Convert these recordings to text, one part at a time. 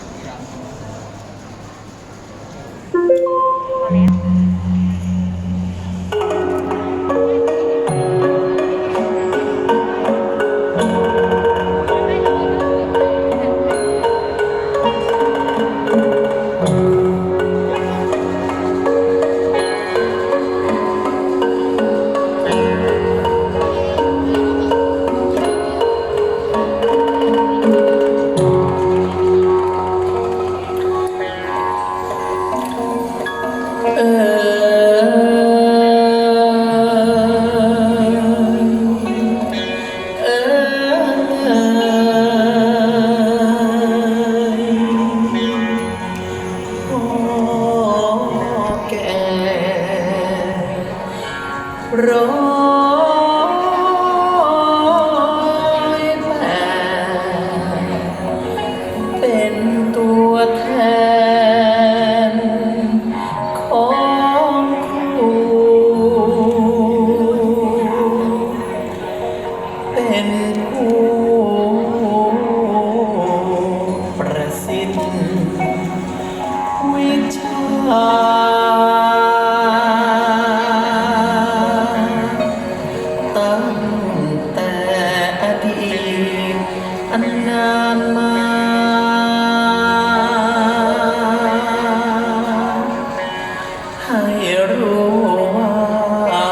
ษครับ ร้อย แต่อดีตอันนานมา ให้รู้ว่า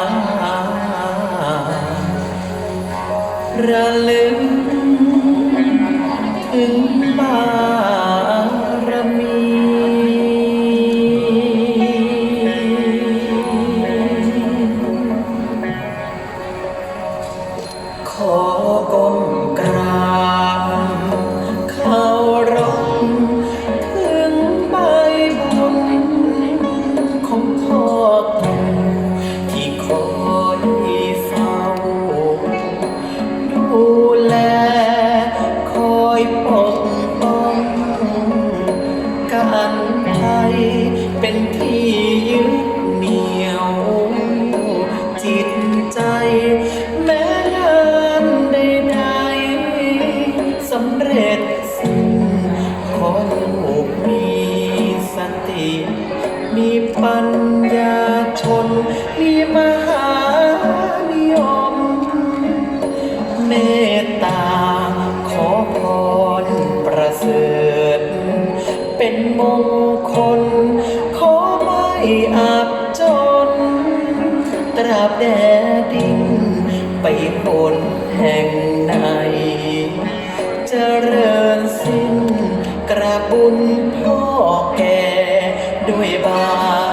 ระลึก ก้มกราบเคารพถึงใบบุญของพ่อตู่ที่คอยเฝ้า ดูแลคอยปกป้องกันภัยเป็นที่ยึดเหนี่ ปัญญาชนมีมหานิยม เมตตาขอพรประเสริฐ เป็นมงคล ขอไม่อับจน ตราบแดดดินไปบนแห่งไหนเจริญสิ้นกระบุญพ่อแก่ด้วยบา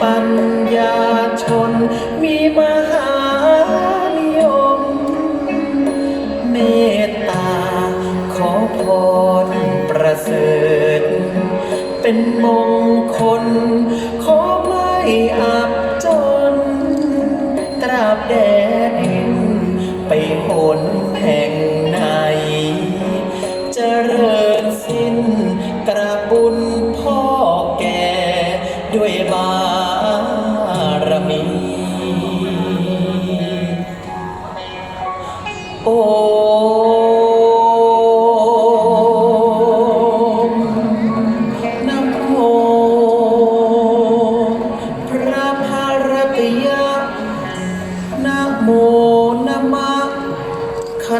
ปัญญาชน มีมหานิยม เมตตาขอพรประเสริฐ เป็นมงคล ขอไม่อับจน ตราบแดดดิน ไปหนแห่ง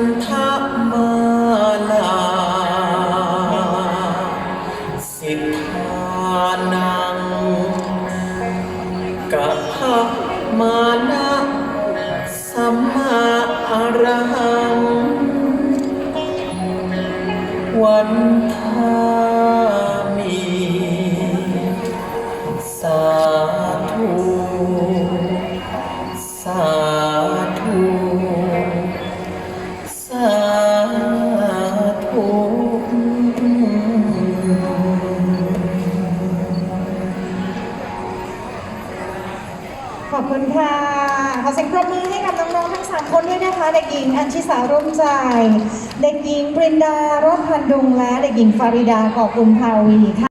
คันธมาลา สิทธานังกะพะ ธุขอบคุณค่ะ ขอเสียงปรบมือให้กับน้องๆทั้งสามคนด้วยนะคะ เด็กหญิงอัญชิสาร่มใจ เด็กหญิงปรินดารอดพันดุงและเด็กหญิงฟาริดากอบบุญภาวีค่ะ